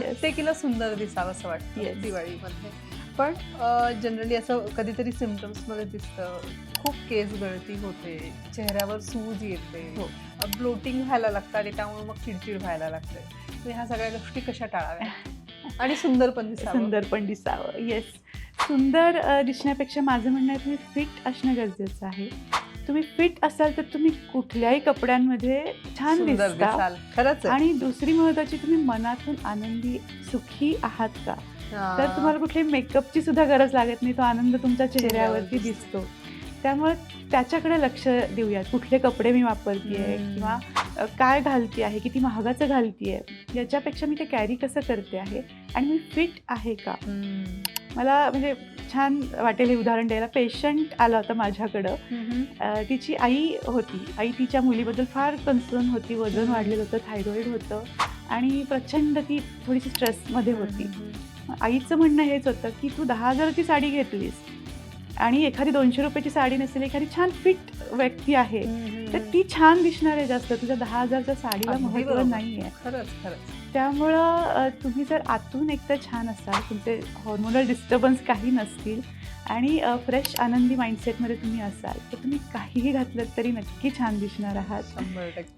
प्रत्येकीला सुंदर दिसावं असं वाटतं. दिवाळीमध्ये. पण जनरली असं कधीतरी सिमटम्समध्ये दिसतं. खूप केस गळती होते चेहऱ्यावर सूज येते हो. ब्लोटिंग व्हायला लागतं आणि त्यामुळे मग चिडचिड व्हायला लागते. ह्या सगळ्या गोष्टी कशा टाळाव्या आणि सुंदर पण दिसावं. सुंदर पण दिसावं. येस सुंदर दिसण्यापेक्षा माझं म्हणणं आहे तुम्ही फिट असणं गरजेचं आहे. तुम्ही फिट असाल तर तुम्ही कुठल्याही कपड्यांमध्ये छान दिसता खरंच आहे. आणि दुसरी महत्वाची तुम्ही मनातून आनंदी सुखी आहात का तर. तुम्हाला कुठल्याही मेकअपची सुद्धा गरज लागत नाही तो आनंद तुमच्या चेहऱ्यावरती दिसतो. त्यामुळे त्याच्याकडे लक्ष देऊयात कुठले कपडे मी वापरतेय हम्म. किंवा काय घालते आहे किती महागाचं घालतीये याच्यापेक्षा मी ते कॅरी कसं करते आहे आणि मी फिट आहे का. मला म्हणजे छान वाटेल हे उदाहरण द्यायला. पेशंट आला होता माझ्याकडं. तिची आई होती. आई तिच्या मुलीबद्दल फार कन्सर्न होती. वजन. वाढलेलं होतं थायरॉईड होतं. आणि प्रचंड ती थोडीशी स्ट्रेसमध्ये होती. आईचं म्हणणं हेच होतं की तू दहा हजाराची साडी घेतलीस. आणि एखादी दोनशे रुपयाची साडी नसेल एखादी छान फिट व्यक्ती आहे. तर ती छान दिसणार आहे जास्त. तुझ्या दहा हजारच्या साडीला महत्त्व. नाही आहे खरंच खरंच. त्यामुळं तुम्ही जर आतून एकतर छान असाल तुमचे हॉर्मोनल डिस्टर्बन्स काही नसतील आणि फ्रेश आनंदी माइंडसेटमध्ये तुम्ही असाल तर तुम्ही काहीही घातलं तरी नक्की छान दिसणार आहात. शंभर टक्के.